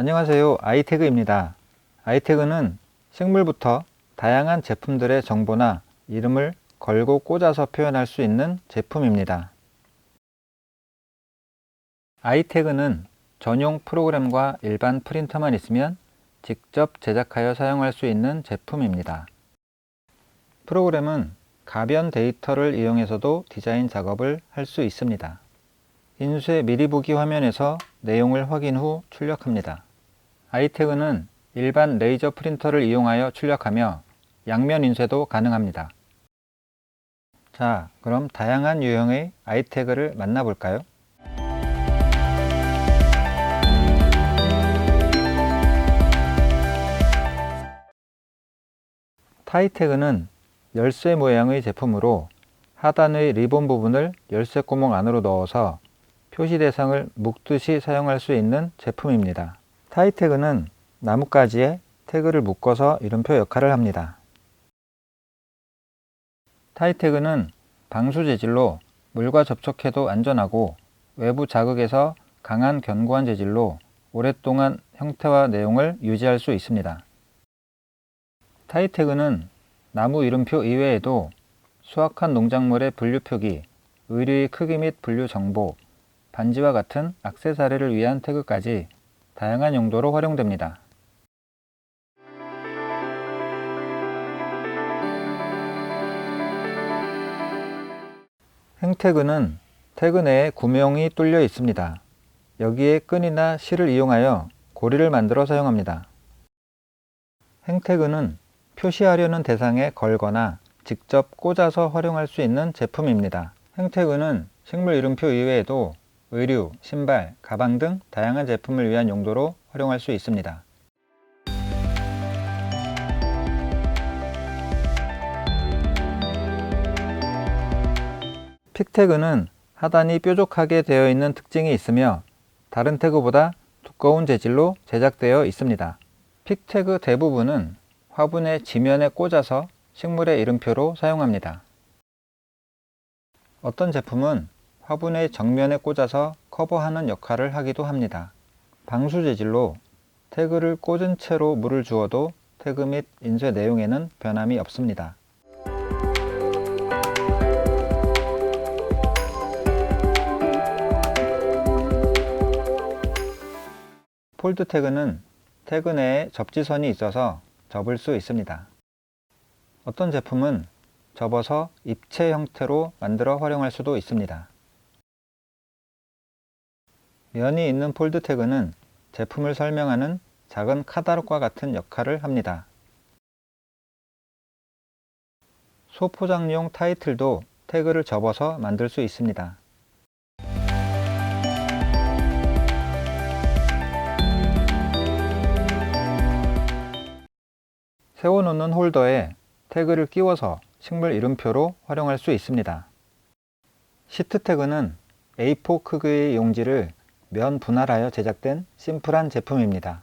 안녕하세요. 아이태그입니다. 아이태그는 식물부터 다양한 제품들의 정보나 이름을 걸고 꽂아서 표현할 수 있는 제품입니다. 아이태그는 전용 프로그램과 일반 프린터만 있으면 직접 제작하여 사용할 수 있는 제품입니다. 프로그램은 가변 데이터를 이용해서도 디자인 작업을 할 수 있습니다. 인쇄 미리 보기 화면에서 내용을 확인 후 출력합니다. 아이태그는 일반 레이저 프린터를 이용하여 출력하며 양면 인쇄도 가능합니다. 자, 그럼 다양한 유형의 아이태그를 만나볼까요? 타이태그는 열쇠 모양의 제품으로 하단의 리본 부분을 열쇠 구멍 안으로 넣어서 표시 대상을 묶듯이 사용할 수 있는 제품입니다. 타이 태그는 나뭇가지에 태그를 묶어서 이름표 역할을 합니다. 타이 태그는 방수 재질로 물과 접촉해도 안전하고 외부 자극에서 강한 견고한 재질로 오랫동안 형태와 내용을 유지할 수 있습니다. 타이 태그는 나무 이름표 이외에도 수확한 농작물의 분류 표기, 의류의 크기 및 분류 정보, 반지와 같은 액세서리를 위한 태그까지 다양한 용도로 활용됩니다. 행태그는 태그 내에 구멍이 뚫려 있습니다. 여기에 끈이나 실을 이용하여 고리를 만들어 사용합니다. 행태그는 표시하려는 대상에 걸거나 직접 꽂아서 활용할 수 있는 제품입니다. 행태그는 식물 이름표 이외에도 의류, 신발, 가방 등 다양한 제품을 위한 용도로 활용할 수 있습니다. 픽태그는 하단이 뾰족하게 되어 있는 특징이 있으며 다른 태그보다 두꺼운 재질로 제작되어 있습니다. 픽태그 대부분은 화분의 지면에 꽂아서 식물의 이름표로 사용합니다. 어떤 제품은 화분의 정면에 꽂아서 커버하는 역할을 하기도 합니다. 방수 재질로 태그를 꽂은 채로 물을 주어도 태그 및 인쇄 내용에는 변함이 없습니다. 폴드 태그는 태그 내에 접지선이 있어서 접을 수 있습니다. 어떤 제품은 접어서 입체 형태로 만들어 활용할 수도 있습니다. 면이 있는 폴드 태그는 제품을 설명하는 작은 카달록과 같은 역할을 합니다. 소포장용 타이틀도 태그를 접어서 만들 수 있습니다. 세워놓는 홀더에 태그를 끼워서 식물 이름표로 활용할 수 있습니다. 시트 태그는 A4 크기의 용지를 면 분할하여 제작된 심플한 제품입니다.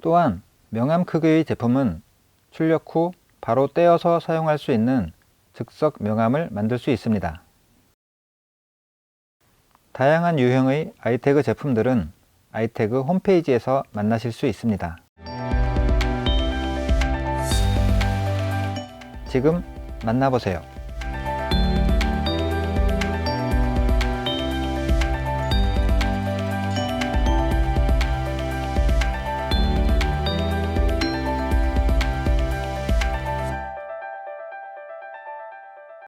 또한 명암 크기의 제품은 출력 후 바로 떼어서 사용할 수 있는 즉석 명암을 만들 수 있습니다. 다양한 유형의 아이태그 제품들은 아이태그 홈페이지에서 만나실 수 있습니다. 지금 만나보세요.